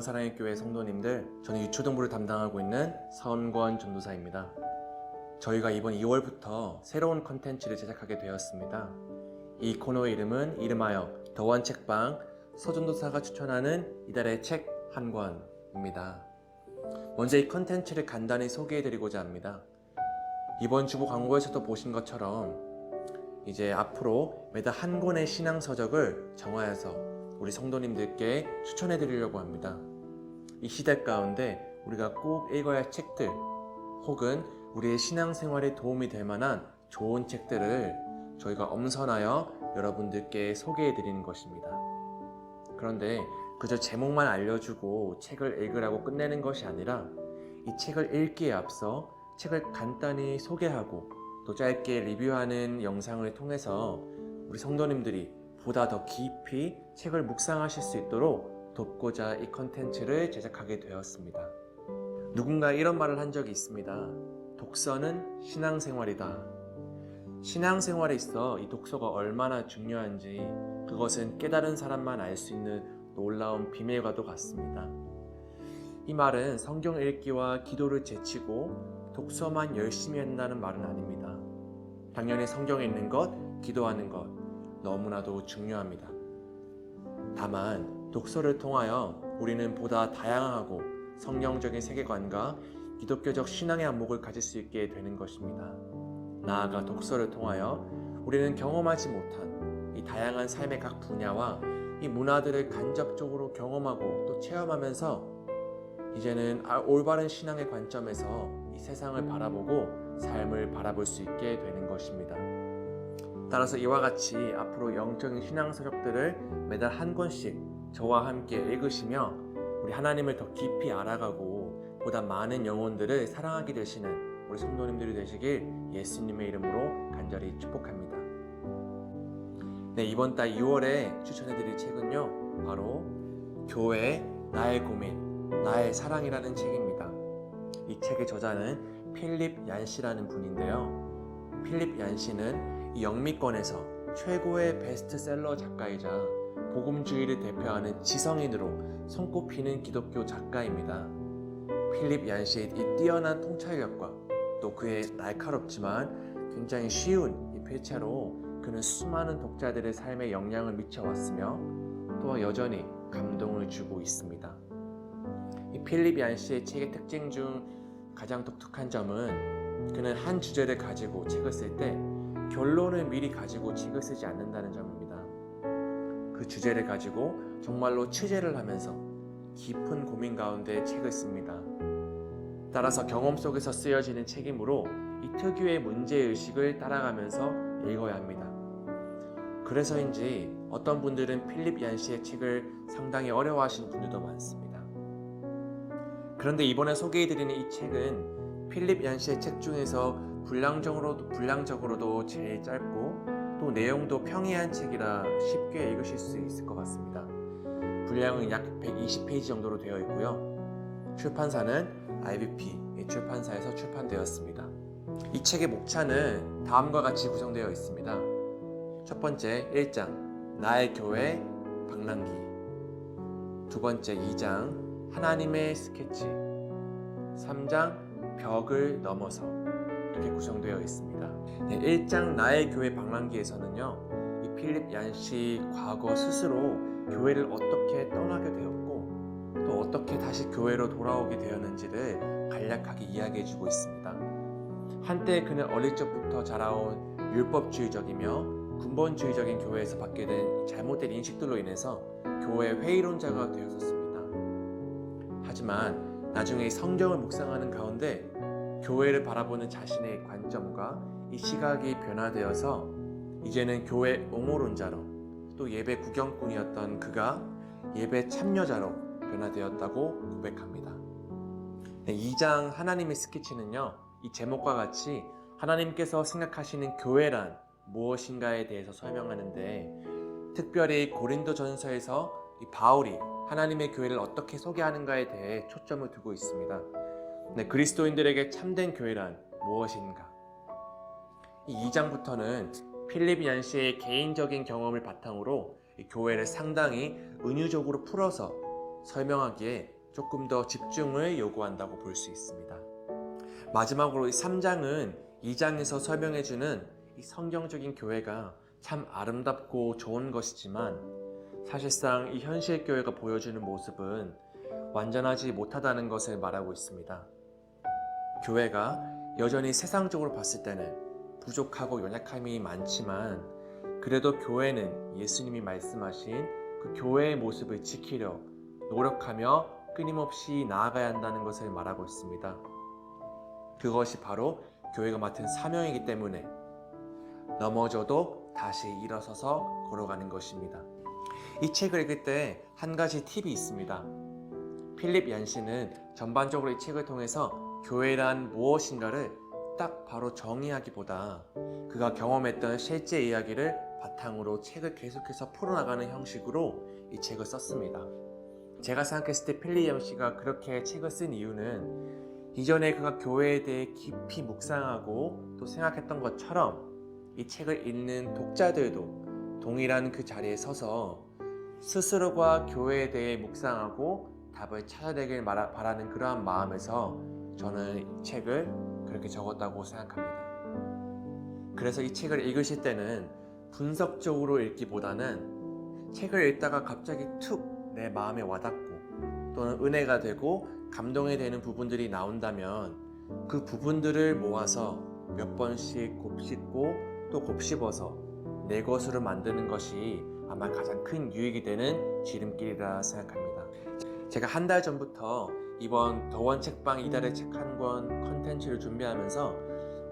영원사랑의 교회 성도님들, 저는 유초등부를 담당하고 있는 서원권 전도사입니다. 저희가 이번 2월부터 새로운 컨텐츠를 제작하게 되었습니다. 이 코너의 이름은 이름하여 더원 책방 서전도사가 추천하는 이달의 책 한 권입니다. 먼저 이 컨텐츠를 간단히 소개해드리고자 합니다. 이번 주보 광고에서도 보신 것처럼 이제 앞으로 매달 한 권의 신앙 서적을 정하여서 우리 성도님들께 추천해 드리려고 합니다. 이 시대 가운데 우리가 꼭 읽어야 할 책들 혹은 우리의 신앙생활에 도움이 될 만한 좋은 책들을 저희가 엄선하여 여러분들께 소개해 드리는 것입니다. 그런데 그저 제목만 알려주고 책을 읽으라고 끝내는 것이 아니라 이 책을 읽기에 앞서 책을 간단히 소개하고 또 짧게 리뷰하는 영상을 통해서 우리 성도님들이 보다 더 깊이 책을 묵상하실 수 있도록 돕고자 이 컨텐츠를 제작하게 되었습니다. 누군가 이런 말을 한 적이 있습니다. 독서는 신앙생활이다. 신앙생활에 있어 이 독서가 얼마나 중요한지 그것은 깨달은 사람만 알 수 있는 놀라운 비밀과도 같습니다. 이 말은 성경 읽기와 기도를 제치고 독서만 열심히 한다는 말은 아닙니다. 당연히 성경에 있는 것, 기도하는 것 너무나도 중요합니다. 다만 독서를 통하여 우리는 보다 다양하고 성경적인 세계관과 기독교적 신앙의 안목을 가질 수 있게 되는 것입니다. 나아가 독서를 통하여 우리는 경험하지 못한 이 다양한 삶의 각 분야와 이 문화들을 간접적으로 경험하고 또 체험하면서 이제는 아- 올바른 신앙의 관점에서 이 세상을 바라보고 삶을 바라볼 수 있게 되는 것입니다. 따라서 이와 같이 앞으로 영적인 신앙 서적들을 매달 한 권씩 저와 함께 읽으시며 우리 하나님을 더 깊이 알아가고 보다 많은 영혼들을 사랑하게 되시는 우리 성도님들이 되시길 예수님의 이름으로 간절히 축복합니다. 네, 이번 달 2월에 추천해드릴 책은요, 바로 교회 나의 고민, 나의 사랑이라는 책입니다. 이 책의 저자는 필립 얀 씨라는 분인데요. 필립 얀 씨는 이 영미권에서 최고의 베스트셀러 작가이자 복음주의를 대표하는 지성인으로 손꼽히는 기독교 작가입니다. 필립 얀 씨의 이 뛰어난 통찰력과 또 그의 날카롭지만 굉장히 쉬운 이 필체로 그는 수많은 독자들의 삶에 영향을 미쳐왔으며 또한 여전히 감동을 주고 있습니다. 이 필립 얀 씨의 책의 특징 중 가장 독특한 점은 그는 한 주제를 가지고 책을 쓸 때 결론을 미리 가지고 책을 쓰지 않는다는 점입니다. 그 주제를 가지고 정말로 취재를 하면서 깊은 고민 가운데 책을 씁니다. 따라서 경험 속에서 쓰여지는 책이므로 이 특유의 문제의식을 따라가면서 읽어야 합니다. 그래서인지 어떤 분들은 필립 얀 씨의 책을 상당히 어려워하시는 분들도 많습니다. 그런데 이번에 소개해드리는 이 책은 필립 얀 씨의 책 중에서 분량적으로도, 분량적으로도 제일 짧고 또 내용도 평이한 책이라 쉽게 읽으실 수 있을 것 같습니다. 분량은 약 120페이지 정도로 되어 있고요. 출판사는 IBP 출판사에서 출판되었습니다. 이 책의 목차는 다음과 같이 구성되어 있습니다. 첫 번째 1장 나의 교회 방랑기 두 번째 2장 하나님의 스케치 3장 벽을 넘어서 이렇게 구성되어 있습니다. 네, 1장 나의 교회 방랑기에서는요. 이 필립 얀씨 과거 스스로 교회를 어떻게 떠나게 되었고 또 어떻게 다시 교회로 돌아오게 되었는지를 간략하게 이야기해 주고 있습니다. 한때 그는 어릴 적부터 자라온 율법주의적이며 군본주의적인 교회에서 받게 된 잘못된 인식들로 인해서 교회 회의론자가 되었었습니다. 하지만 나중에 이 성경을 묵상하는 가운데 교회를 바라보는 자신의 관점과 이 시각이 변화되어서 이제는 교회 옹호론자로 또 예배 구경꾼이었던 그가 예배 참여자로 변화되었다고 고백합니다. 네, 2장 하나님의 스케치는요, 이 제목과 같이 하나님께서 생각하시는 교회란 무엇인가에 대해서 설명하는데 특별히 고린도 전서에서 이 바울이 하나님의 교회를 어떻게 소개하는가에 대해 초점을 두고 있습니다. 네, 그리스도인들에게 참된 교회란 무엇인가? 이 2장부터는 필립 얀 씨의 개인적인 경험을 바탕으로 이 교회를 상당히 은유적으로 풀어서 설명하기에 조금 더 집중을 요구한다고 볼 수 있습니다. 마지막으로 이 3장은 2장에서 설명해주는 이 성경적인 교회가 참 아름답고 좋은 것이지만 사실상 이 현실 교회가 보여주는 모습은 완전하지 못하다는 것을 말하고 있습니다. 교회가 여전히 세상적으로 봤을 때는 부족하고 연약함이 많지만 그래도 교회는 예수님이 말씀하신 그 교회의 모습을 지키려 노력하며 끊임없이 나아가야 한다는 것을 말하고 있습니다. 그것이 바로 교회가 맡은 사명이기 때문에 넘어져도 다시 일어서서 걸어가는 것입니다. 이 책을 읽을 때 한 가지 팁이 있습니다. 필립 얀시는 전반적으로 이 책을 통해서 교회란 무엇인가를 딱 바로 정의하기보다 그가 경험했던 실제 이야기를 바탕으로 책을 계속해서 풀어나가는 형식으로 이 책을 썼습니다. 제가 생각했을 때 필립 얀시가 그렇게 책을 쓴 이유는 이전에 그가 교회에 대해 깊이 묵상하고 또 생각했던 것처럼 이 책을 읽는 독자들도 동일한 그 자리에 서서 스스로가 교회에 대해 묵상하고 답을 찾아내길 바라는 그러한 마음에서 저는 이 책을 그렇게 적었다고 생각합니다. 그래서 이 책을 읽으실 때는 분석적으로 읽기보다는 책을 읽다가 갑자기 툭 내 마음에 와닿고 또는 은혜가 되고 감동이 되는 부분들이 나온다면 그 부분들을 모아서 몇 번씩 곱씹고 또 곱씹어서 내 것으로 만드는 것이 아마 가장 큰 유익이 되는 지름길이라 생각합니다. 제가 한 달 전부터 이번 더원 책방 이달의 책 한 권 컨텐츠를 준비하면서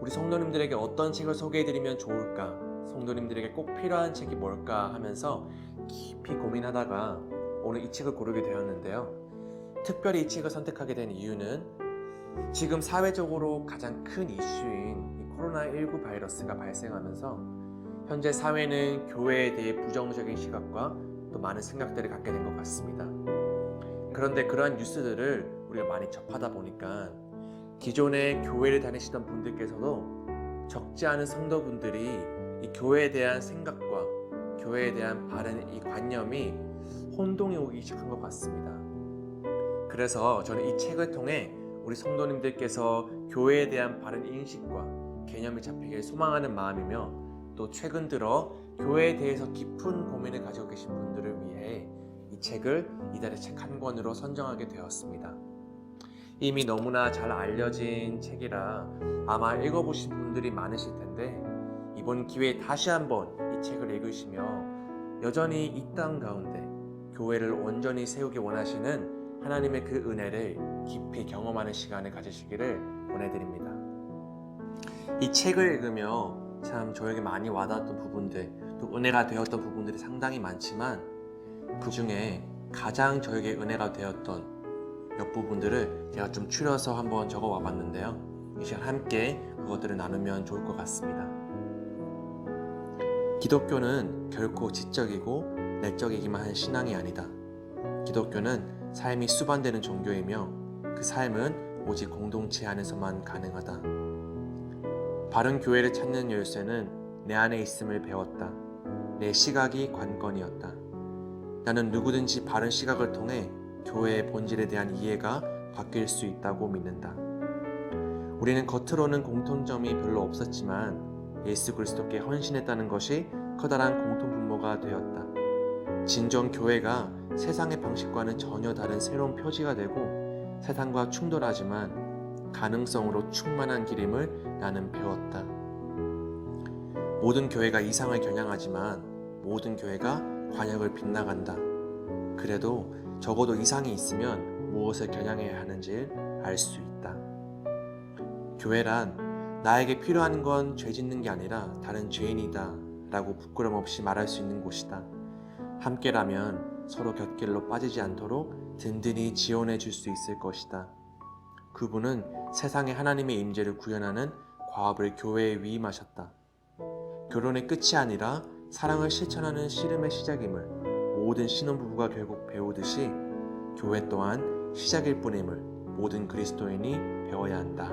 우리 성도님들에게 어떤 책을 소개해드리면 좋을까, 성도님들에게 꼭 필요한 책이 뭘까 하면서 깊이 고민하다가 오늘 이 책을 고르게 되었는데요. 특별히 이 책을 선택하게 된 이유는 지금 사회적으로 가장 큰 이슈인 이 코로나19 바이러스가 발생하면서 현재 사회는 교회에 대해 부정적인 시각과 또 많은 생각들을 갖게 된 것 같습니다. 그런데 그러한 뉴스들을 우리가 많이 접하다 보니까 기존에 교회를 다니시던 분들께서도 적지 않은 성도분들이 이 교회에 대한 생각과 교회에 대한 바른 이 관념이 혼동이 오기 시작한 것 같습니다. 그래서 저는 이 책을 통해 우리 성도님들께서 교회에 대한 바른 인식과 개념이 잡히길 소망하는 마음이며 또 최근 들어 교회에 대해서 깊은 고민을 가지고 계신 분들을 위해 이 책을 이달의 책 한 권으로 선정하게 되었습니다. 이미 너무나 잘 알려진 책이라 아마 읽어보신 분들이 많으실 텐데 이번 기회에 다시 한번 이 책을 읽으시며 여전히 이 땅 가운데 교회를 온전히 세우기 원하시는 하나님의 그 은혜를 깊이 경험하는 시간을 가지시기를 권해드립니다. 이 책을 읽으며 참 저에게 많이 와닿았던 부분들, 또 은혜가 되었던 부분들이 상당히 많지만 그 중에 가장 저에게 은혜가 되었던 몇 부분들을 제가 좀 추려서 한번 적어 와봤는데요. 이 시간 함께 그것들을 나누면 좋을 것 같습니다. 기독교는 결코 지적이고 내적이기만 한 신앙이 아니다. 기독교는 삶이 수반되는 종교이며 그 삶은 오직 공동체 안에서만 가능하다. 바른 교회를 찾는 열쇠는 내 안에 있음을 배웠다. 내 시각이 관건이었다. 나는 누구든지 바른 시각을 통해 교회의 본질에 대한 이해가 바뀔 수 있다고 믿는다. 우리는 겉으로는 공통점이 별로 없었지만 예수 그리스도께 헌신했다는 것이 커다란 공통 분모가 되었다. 진정 교회가 세상의 방식과는 전혀 다른 새로운 표지가 되고 세상과 충돌하지만 가능성으로 충만한 길임을 나는 배웠다. 모든 교회가 이상을 겨냥하지만 모든 교회가 관역을 빗나간다. 그래도 적어도 이상이 있으면 무엇을 겨냥해야 하는지 알 수 있다. 교회란 나에게 필요한 건 죄 짓는 게 아니라 다른 죄인이다 라고 부끄럼 없이 말할 수 있는 곳이다. 함께라면 서로 곁길로 빠지지 않도록 든든히 지원해 줄 수 있을 것이다. 그분은 세상에 하나님의 임재를 구현하는 과업을 교회에 위임하셨다. 결혼의 끝이 아니라 사랑을 실천하는 씨름의 시작임을 모든 신혼부부가 결국 배우듯이 교회 또한 시작일 뿐임을 모든 그리스도인이 배워야 한다.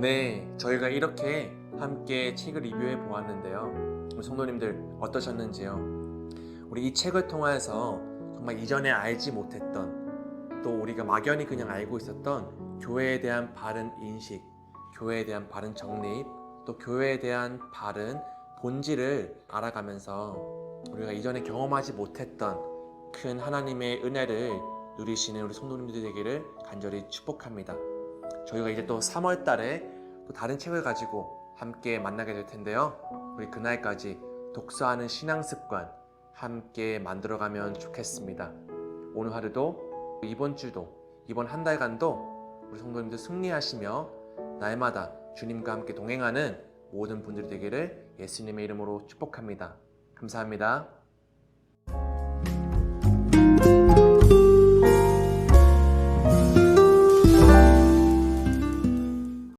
네, 저희가 이렇게 함께 책을 리뷰해 보았는데요. 우리 성도님들 어떠셨는지요? 우리 이 책을 통해서 정말 이전에 알지 못했던 또 우리가 막연히 그냥 알고 있었던 교회에 대한 바른 인식, 교회에 대한 바른 정립, 또 교회에 대한 바른 본질을 알아가면서 우리가 이전에 경험하지 못했던 큰 하나님의 은혜를 누리시는 우리 성도님들 되기를 간절히 축복합니다. 저희가 이제 또 3월 달에 또 다른 책을 가지고 함께 만나게 될 텐데요. 우리 그날까지 독서하는 신앙 습관 함께 만들어가면 좋겠습니다. 오늘 하루도 이번 주도 이번 한 달간도 우리 성도님들 승리하시며 날마다 주님과 함께 동행하는 모든 분들이 되기를 예수님의 이름으로 축복합니다. 감사합니다.